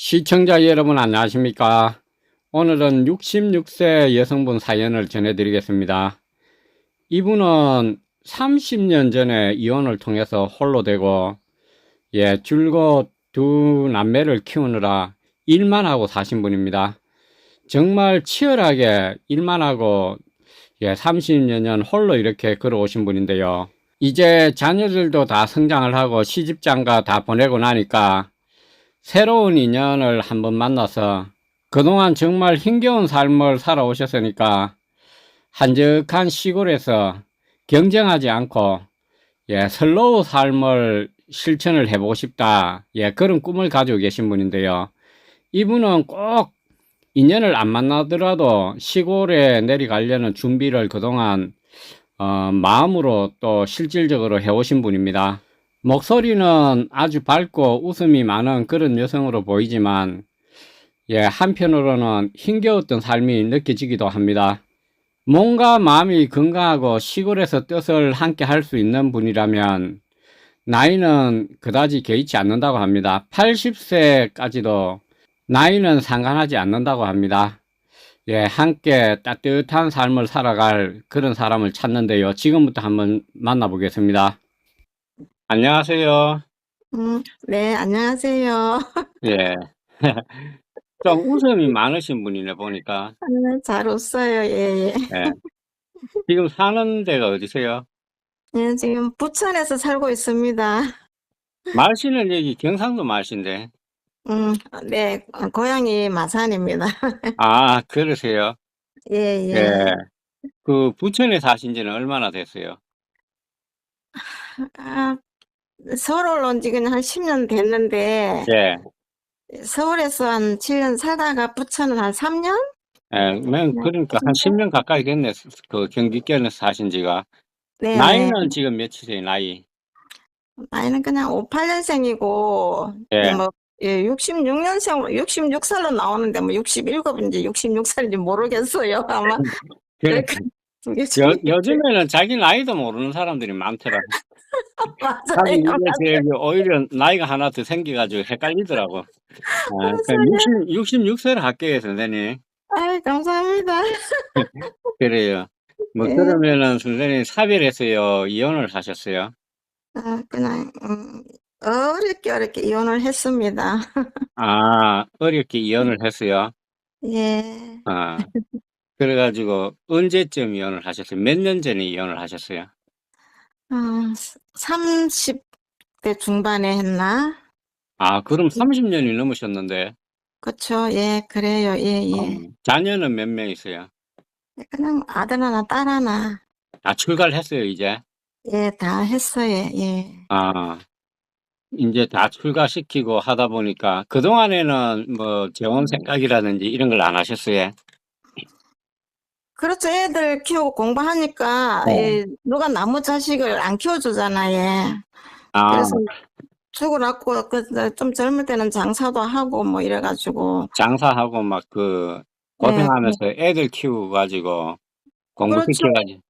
시청자 여러분 안녕하십니까? 오늘은 66세 여성분 사연을 전해드리겠습니다. 이분은 30년 전에 이혼을 통해서 홀로 되고, 예, 줄곧 두 남매를 키우느라 일만 하고 사신 분입니다. 정말 치열하게 일만 하고, 예, 30여 년 홀로 이렇게 걸어오신 분인데요. 이제 자녀들도 다 성장을 하고 시집장가 다 보내고 나니까 새로운 인연을 한번 만나서 그동안 정말 힘겨운 삶을 살아오셨으니까 한적한 시골에서 경쟁하지 않고 예, 슬로우 삶을 실천을 해보고 싶다. 예, 그런 꿈을 가지고 계신 분인데요. 이분은 꼭 인연을 안 만나더라도 시골에 내려가려는 준비를 그동안 어, 마음으로 또 실질적으로 해오신 분입니다. 목소리는 아주 밝고 웃음이 많은 그런 여성으로 보이지만, 예, 한편으로는 힘겨웠던 삶이 느껴지기도 합니다. 몸과 마음이 건강하고 시골에서 뜻을 함께 할 수 있는 분이라면, 나이는 그다지 개의치 않는다고 합니다. 80세까지도 나이는 상관하지 않는다고 합니다. 예, 함께 따뜻한 삶을 살아갈 그런 사람을 찾는데요. 지금부터 한번 만나보겠습니다. 안녕하세요. 음, 네, 안녕하세요. 예. 좀 웃음이 많으신 분이네, 보니까. 아, 잘 웃어요. 예, 예. 예. 지금 사는 데가 어디세요? 예, 지금 부천에서 살고 있습니다. 말씨는 여기 경상도 말씨인데. 음, 네, 어, 고향이 마산입니다. 아, 그러세요? 예, 예. 예. 그 부천에 사신 지는 얼마나 됐어요? 아, 서울 온 지는 한 10년 됐는데, 예. 서울에서 한 7년 살다가 부천은 한 3년? 예, 맨 그러니까 한 10년 가까이 됐네. 그 경기권에서 사신 지가. 네, 나이는 지금 몇이세요, 나이? 나이는 그냥 58년생이고, 예. 뭐, 예, 66년생으로, 66살로 나오는데, 뭐, 67인지 66살인지 모르겠어요. 아마. 그래. 그게 요, 요즘에는 자기 나이도 모르는 사람들이 많더라 맞아요. 이게 제 오히려 나이가 하나 더 생겨가지고 헷갈리더라고. 아, 그 60, 66세를 할게요, 선생님. 아이, 감사합니다. 그래요. 뭐, 네. 그러면은 선생님 사별했어요? 이혼을 하셨어요? 아, 그냥, 음, 어렵게 어렵게 이혼을 했습니다. 아, 어렵게 이혼을 했어요? 예. 아, 그래가지고 언제쯤 이혼을 하셨어요? 몇 년 전에 이혼을 하셨어요? 아, 30대 중반에 했나? 아, 그럼 30년이 넘으셨는데, 그쵸, 예, 그래요, 예, 예. 어, 자녀는 몇명 있어요? 그냥 아들 하나, 딸 하나, 아, 출가를 했어요, 이제? 예, 다 했어요, 예. 아, 이제 다 출가시키고 하다 보니까, 그동안에는 뭐, 재혼 생각이라든지 이런 걸 안 하셨어요? 그렇죠, 애들 키우고 공부하니까, 네. 예, 누가 나무 자식을 안 키워주잖아, 예. 아, 그래서 죽으라고, 그, 좀 젊을 때는 장사도 하고, 뭐, 이래가지고. 장사하고 막 그, 고생하면서 애들 키우가지고, 공부 그렇죠. 시켜가지고,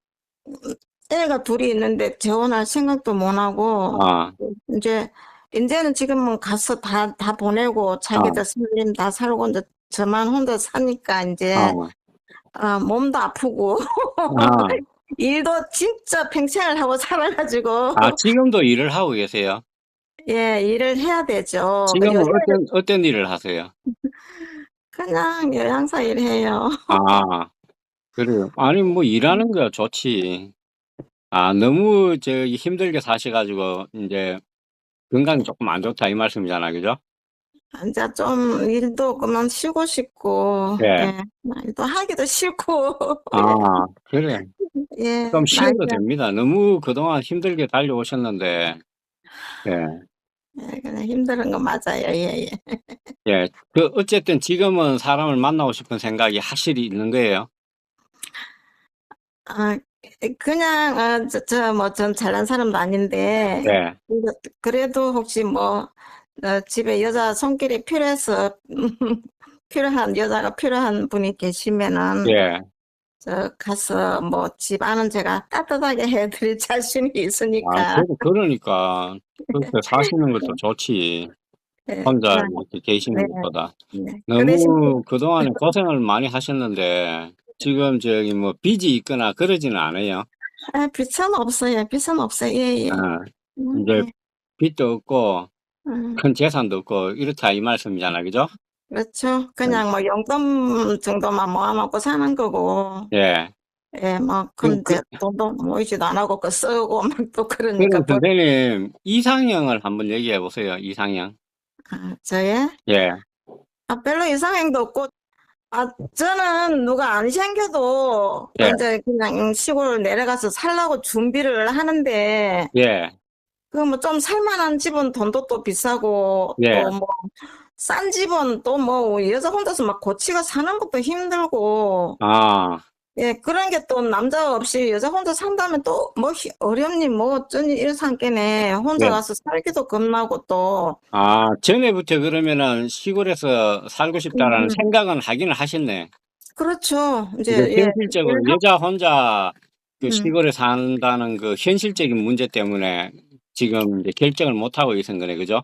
애가 둘이 있는데 재혼할 생각도 못 하고, 아, 이제, 이제는 지금은 가서 다, 다 보내고, 자기들 살림 다 살고, 이제 저만 혼자 사니까, 이제, 어, 아, 몸도 아프고, 아, 일도 진짜 팽창을 하고 살아가지고, 아, 지금도 일을 하고 계세요? 예, 일을 해야 되죠. 지금은 요새 어떤, 어떤 일을 하세요? 그냥 요양사 일해요. 아, 그래요. 아니, 뭐, 일하는 거 좋지. 아, 너무, 저, 힘들게 사셔가지고, 이제, 건강이 조금 안 좋다, 이 말씀이잖아, 그죠? 이제 좀 일도 그만 쉬고 싶고, 예. 예, 일도 하기도 싫고, 아, 그래. 예, 좀 쉬어도 나이가 됩니다. 너무 그동안 힘들게 달려오셨는데, 예, 예, 그냥 힘든 거 맞아요. 예, 예. 예. 그, 어쨌든 지금은 사람을 만나고 싶은 생각이 확실히 있는 거예요. 아, 그냥, 어, 저, 저, 뭐, 전 잘난 사람도 아닌데, 네. 그래도 혹시 뭐, 어, 집에 여자 손길이 필요해서, 필요한, 여자가 필요한 분이 계시면은, 예. 저, 가서 뭐, 집 안은 제가 따뜻하게 해드릴 자신이 아, 있으니까, 그, 그러니까, 그렇게 사시는 것도 좋지. 네, 혼자 그냥, 이렇게 계시는 네, 것보다. 네. 그 대신 너무 그동안에 고생을 많이 하셨는데, 지금 저기 뭐 빚이 있거나 그러지는 않아요. 아, 빚은 없어요. 빚은 없어요. 예, 예. 어, 음, 이제 예. 빚도 없고, 음, 큰 재산도 없고, 이렇다 이 말씀이잖아, 그죠? 그렇죠. 그냥 뭐 용돈 정도만 모아놓고 사는 거고, 예. 예, 뭐, 그럼 근데 돈도 모이지도 안 하고 그 쓰고 막 또 그러니까 그럼 뭐, 선생님, 이상형을 한번 얘기해 보세요, 이상형. 아, 저의 예. 아, 별로 이상형도 없고, 아, 저는 누가 안 생겨도 예. 이제 그냥 시골 내려가서 살라고 준비를 하는데, 예. 그 뭐 좀 살만한 집은 돈도 또 비싸고, 예. 또 뭐, 싼 집은 또 뭐 여자 혼자서 막 고치가 사는 것도 힘들고, 아, 예, 그런 게 또 남자 없이 여자 혼자 산다면 또 뭐 어렵니 뭐 어쩌니 이런 상태네. 혼자 예. 가서 살기도 겁나고 또, 아, 전에부터 그러면은 시골에서 살고 싶다라는 음. 생각은 하기는 하셨네. 그렇죠. 이제, 이제 예, 현실적으로 일하- 여자 혼자 그 음. 시골에 산다는 그 현실적인 문제 때문에 지금 이제 결정을 못 하고 계신 거네, 그죠?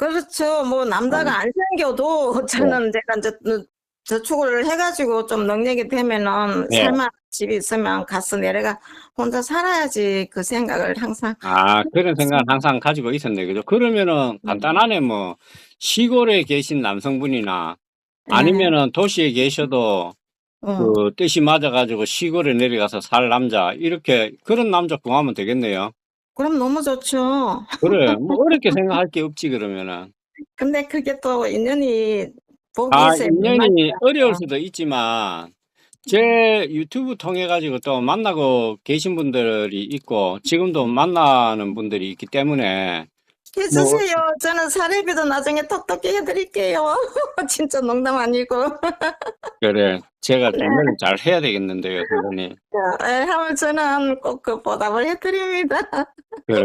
그렇죠. 뭐 남자가 어. 안 생겨도 저는 제가 이제 또 저축을 해가지고 좀 능력이 되면은 네. 살만한 집이 있으면 가서 내려가 혼자 살아야지 그 생각을 항상 아, 그런 생각 항상 가지고 있었네, 그죠? 그러면은 음. 간단하네, 뭐. 시골에 계신 남성분이나 예, 아니면은 도시에 계셔도 어, 그 뜻이 맞아가지고 시골에 내려가서 살 남자, 이렇게 그런 남자 구하면 되겠네요. 그럼 너무 좋죠. 그래, 뭐 어렵게 생각할 게 없지, 그러면은. 근데 그게 또 인연이 복이 아, 있어야 인연이. 어려울 수도 있지만, 제 유튜브 통해 가지고 또 만나고 계신 분들이 있고, 지금도 만나는 분들이 있기 때문에, 해주세요. 저는 사례비도 나중에 톡톡히 해드릴게요. 진짜 농담 아니고. 그래, 제가 네. 준비를 잘 해야 되겠는데요, 선생님. 예, 하면 저는 꼭 그 보답을 해드립니다. 그래.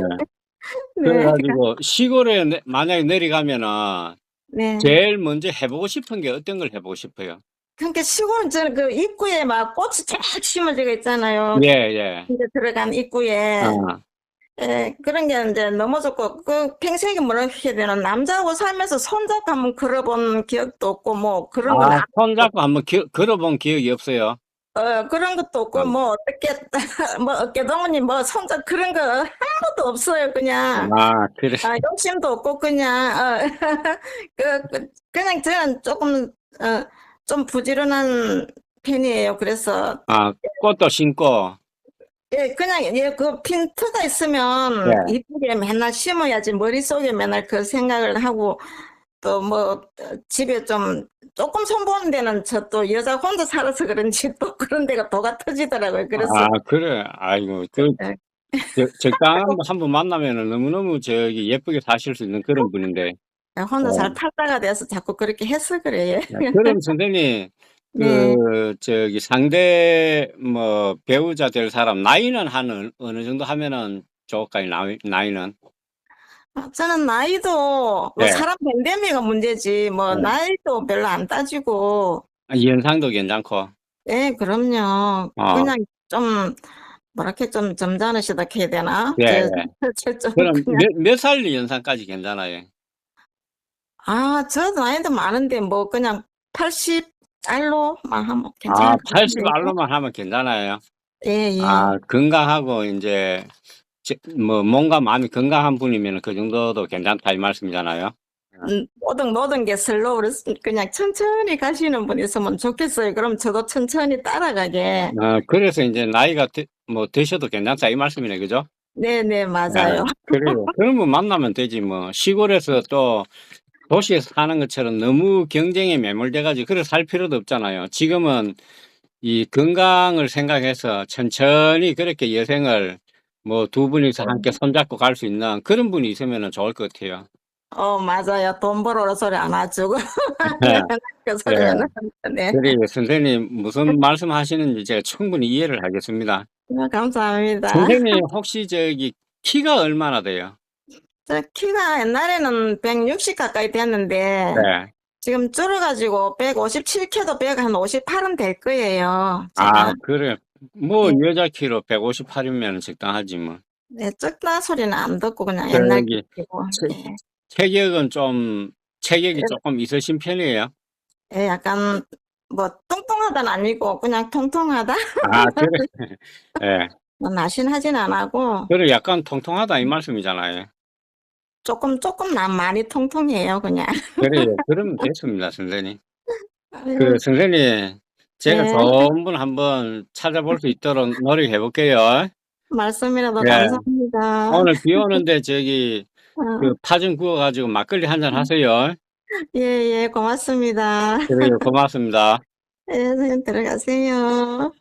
네, 그래가지고, 시골에 내- 만약에 내려가면은, 네. 제일 먼저 해보고 싶은 게 어떤 걸 해보고 싶어요? 그러니까 시골 저는 그 입구에 막 꽃이 쫙 심어져 있잖아요. 예, 예. 이제 들어간 입구에 어, 예, 그런 게 이제 좋고 그 해야 되나 남자하고 살면서 손잡고 한번 걸어본 기억도 없고 뭐 그런 건 아, 아, 손잡고 한번 기- 걸어본 기억이 없어요. 어, 그런 것도 없고 음. 뭐 어떻게 뭐 어깨동무니 뭐 손잡 그런 거 아무것도 없어요 그냥 아, 그래. 아, 욕심도 없고 그냥 어, 그, 그 그냥 저는 조금 어, 좀 부지런한 편이에요. 그래서 아, 꽃도 심고, 예, 그냥, 예, 그 핀트가 있으면 네. 이쁘게 맨날 심어야지 머릿속에 맨날 그 생각을 하고 또 뭐 집에 좀 조금 손보는 데는 저 또 여자 혼자 살아서 그런지 또 그런 데가 도가 터지더라고요. 그래서 아, 그래. 아이고, 그, 네. 저- 적당한 분 한번 만나면은 너무너무 저기 예쁘게 사실 수 있는 그런 분인데. 혼자 어. 잘 탈다가 돼서 자꾸 그렇게 해서 그래요. 그럼 선생님, 네. 그, 저기 상대 뭐 배우자 될 사람, 나이는 한 어느, 어느 정도 하면은 좋을까요? 나이, 나이는? 아, 저는 나이도 뭐 네. 사람 밴데미가 문제지 뭐 네. 나이도 별로 안 따지고 아, 연상도 괜찮고. 예, 그럼요. 어. 그냥 좀 뭐랄까 좀 점잖으시다 해야 되나? 예, 저- 예. 좀 그럼 그냥 몇, 몇 살 연상까지 괜찮아요? 아, 저 나이도 많은데 뭐 그냥 80 알로만 하면 아, 괜찮을 것 80 같은데요. 알로만 하면 괜찮아요. 예, 예. 아, 건강하고 이제 제- 뭐 몸과 마음이 건강한 분이면 그 정도도 괜찮다 이 말씀이잖아요. 음, 모든 모든 게 슬로우로 그냥 천천히 가시는 분 있으면 좋겠어요. 그럼 저도 천천히 따라가게. 어, 그래서 이제 나이가 드, 뭐 드셔도 괜찮다 이 말씀이네, 그죠? 네, 네, 맞아요. 그래요. 그런 분 만나면 되지 뭐. 시골에서 또 도시에서 사는 것처럼 너무 경쟁에 매몰돼가지고 그래 살 필요도 없잖아요. 지금은 이 건강을 생각해서 천천히 그렇게 여생을 뭐 두 분이서 함께 손잡고 갈 수 있는 그런 분이 있으면 좋을 것 같아요. 어, 맞아요. 돈 벌어라 소리 안 하주고. 네. 그 소리는 네. 그래 선생님 무슨 말씀하시는지 제가 충분히 이해를 하겠습니다. 네, 감사합니다. 선생님 혹시 저기 키가 얼마나 돼요? 저 키가 옛날에는 160 가까이 됐는데 네. 지금 줄어가지고 157켜도 158은 될 거예요. 아 제가. 그래. 뭐 네. 여자 키로 158이면 적당하지 뭐. 네, 적다 소리는 안 듣고 그냥 저기 옛날 키고. 저- 네. 체격은 좀 체격이 조금 있으신 편이에요? 예, 약간 뭐 뚱뚱하다는 아니고 그냥 통통하다? 아, 그래. 예. 뭐 날씬하진 않고 그래, 약간 통통하다 이 말씀이잖아요. 조금 조금 난 많이 통통해요, 그냥. 그래, 그러면 됐습니다, 선생님. 아이고, 그, 선생님, 제가 네. 좋은 분 한번 찾아볼 수 있도록 노력해 볼게요. 말씀이라도 예. 감사합니다. 오늘 비 오는데 저기 어, 그 파전 구워 가지고 막걸리 한잔 하세요. 예, 예, 고맙습니다. 그래요, 고맙습니다. 예, 선생님 들어가세요.